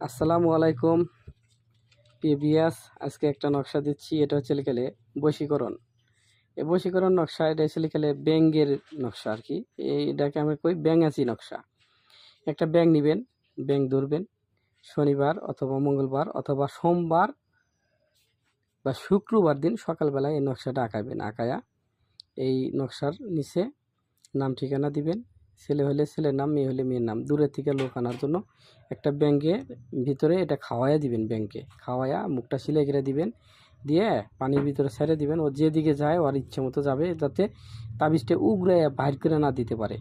আসসালামু আলাইকুম পিবিএস আজকে একটা নকশা দিচ্ছি, এটা হচ্ছে লিখেলে বশীকরণ। এই বশীকরণ নকশা, এটা হচ্ছে লিখেলে ব্যাঙ্গের নকশা আর কি। এই এটাকে আমি কই, ব্যাঙাচি নকশা। একটা ব্যাং নেবেন ব্যাং ধরবেন, শনিবার অথবা মঙ্গলবার অথবা সোমবার বা শুক্রবার দিন সকালবেলায় এই নকশাটা আঁকাবেন, আঁকায়া এই নকশার নিচে নাম ঠিকানা দিবেন ছেলে হলে ছেলের নাম, মেয়ে হলে মেয়ের নাম। দূরের থেকে লোক আনার জন্য একটা ব্যাঙ্কে ভিতরে এটা খাওয়াইয়া দিবেন ব্যাঙ্কে খাওয়াইয়া মুখটা সিলাই করে দিবেন, দিয়ে পানির ভিতরে ছেড়ে দিবেন। ও যেদিকে যায়, ওর ইচ্ছে মতো যাবে যাতে তাবিজটা উগড়ে বাইর করে না দিতে পারে।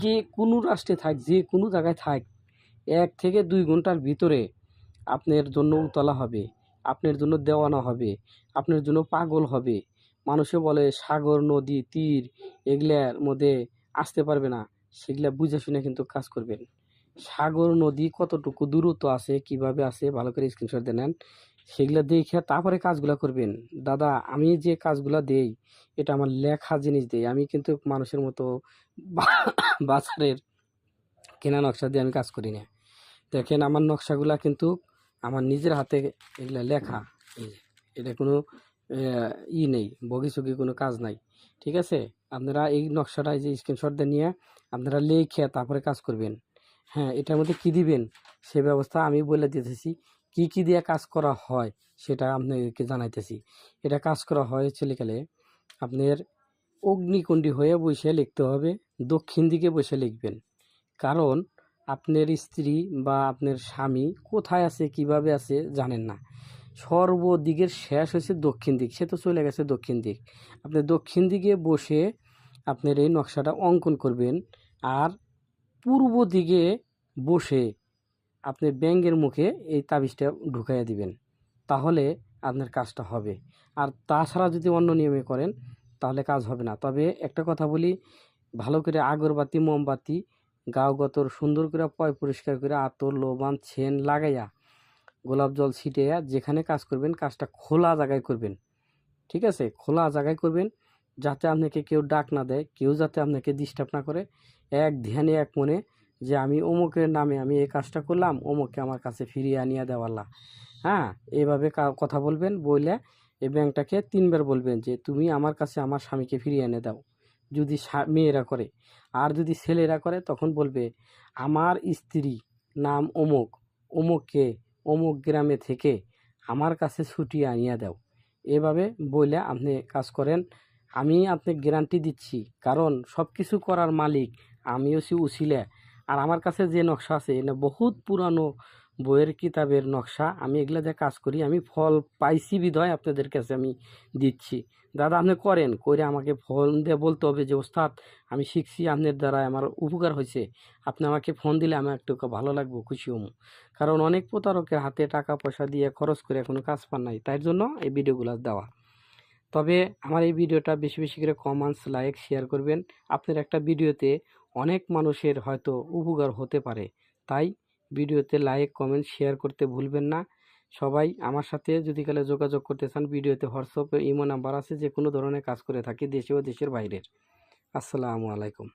যে কোনো রাষ্ট্রে থাক, যে কোনো জায়গায় থাক, এক থেকে দুই ঘণ্টার ভিতরে আপনার জন্য উতলা হবে, আপনার জন্য দেওয়ানা হবে, আপনার জন্য পাগল হবে। মানুষে বলে সাগর, নদী, তীর, এগুলার মধ্যে আসতে পারবে না। সেগুলা বুঝে শুনে কিন্তু কাজ করবেন। সাগর, নদী কতটুকু দূরত্ব আছে, কীভাবে আছে, ভালো করে স্ক্রিনশট দিয়ে নেন। সেগুলো দেখে তারপরে কাজগুলো করবেন। দাদা, আমি যে কাজগুলো দেই, এটা আমার লেখা জিনিস দেই। আমি কিন্তু মানুষের মতো বাজারের কেনা নকশা দিয়ে আমি কাজ করি না। দেখেন আমার নকশাগুলা কিন্তু আমার নিজের হাতে এগুলা লেখা। এটা কোনো ই নেই বগিচগি কোনো কাজ নাই, ঠিক আছে? আপনারা এই নকশাটা যে স্ক্রিনশট দিয়ে নিয়ে আপনারা লিখে তারপরে কাজ করবেন। হ্যাঁ এটার মধ্যে কী দিবেন? সে ব্যবস্থা আমি বলে দিতেছি, কি কি দিয়ে কাজ করা হয় সেটা আপনাদেরকে জানাইতেছি। এটা কাজ করা হয় ছেলেকালে আপনার অগ্নিকুণ্ডী হয়ে বসে লিখতে হবে, দক্ষিণ দিকে বসে লিখবেন। কারণ আপনার স্ত্রী বা আপনার স্বামী কোথায় আছে, কীভাবে আছে জানেন না। সর্বদিকের শেষ হয়েছে দক্ষিণ দিক, সে তো চলে গেছে দক্ষিণ দিক। আপনি দক্ষিণ দিকে বসে আপনার এই নকশাটা অঙ্কন করবেন আর পূর্ব দিকে বসে আপনি ব্যাঙ্গের মুখে এই তাবিজটা ঢুকাইয়া দিবেন, তাহলে আপনার কাজটা হবে। আর তাছাড়া যদি অন্য নিয়মে করেন, তাহলে কাজ হবে না। তবে একটা কথা বলি, ভালো করে আগরবাতি মোমবাতি গাও গতর সুন্দর করে পয় পরিষ্কার করে আতর, লোবান, ছেন লাগাইয়া গোলাপ জল ছিটিয়ে যেখানে কাজ করবেন, কাজটা খোলা জায়গায় করবেন। ঠিক আছে? খোলা জায়গায় করবেন যাতে আপনাকে কেউ ডাক না দেয়, কেউ যাতে আপনাকে ডিস্টার্ব না করে। এক ধ্যানে, এক মনে যে আমি অমুকের নামে আমি এই কাজটা করলাম, অমুককে আমার কাছে ফিরিয়ে আনিয়ে দেওয়াল্লা হ্যাঁ? এইভাবে কা- কথা বলবেন বললে এই ব্যাংকটাকে তিনবার বলবেন যে, তুমি আমার কাছে আমার স্বামীকে ফিরিয়ে এনে দাও। যদি মেয়েরা করে। আর যদি ছেলেরা করে, তখন বলবে, আমার স্ত্রী নাম অমুক, অমুককে অমুক গ্রামে থেকে আমার কাছে ছুটি আনিয়া দাও। এভাবে বলে আপনি কাজ করেন। আমি আপনি গ্যারান্টি দিচ্ছি, কারণ সব কিছু করার মালিক, আমিও হচ্ছি উছিলে আর আমার কাছে যে নকশা আছে, এটা বহুত পুরানো বইয়ের কিতাবের নকশা, আমি এগুলা যে কাজ করি, আমি ফল পাইছি বিধয় আপনাদের কাছে আমি দিচ্ছি। দাদা, আপনি করেন করে আমাকে ফোন দিয়ে বলতে হবে যে, ওস্তাদ, আমি শিখছি, আপনার দ্বারা আমার উপকার হয়েছে। আপনি আমাকে ফোন দিলে আমার একটু ভালো লাগবো, খুশি হম। কারণ অনেক প্রতারকের হাতে টাকা পয়সা দিয়ে খরচ করে কোনো কাজ পান নাই, তাই জন্য এই ভিডিওগুলো দেওয়া। তবে আমার এই ভিডিওটা বেশি বেশি করে কমেন্টস লাইক শেয়ার করবেন। আপনার একটা ভিডিওতে অনেক মানুষের হয়তো উপকার হতে পারে, তাই ভিডিওতে লাইক কমেন্ট শেয়ার করতে ভুলবেন না। সবাই আমার সাথে যদি কালে যোগাযোগ করতে চান, ভিডিওতে হোয়াটসঅ্যাপে ইমো নাম্বার আছে যে কোনো ধরনের কাজ করে থাকি দেশে ও দেশের বাইরের আসসালামু আলাইকুম।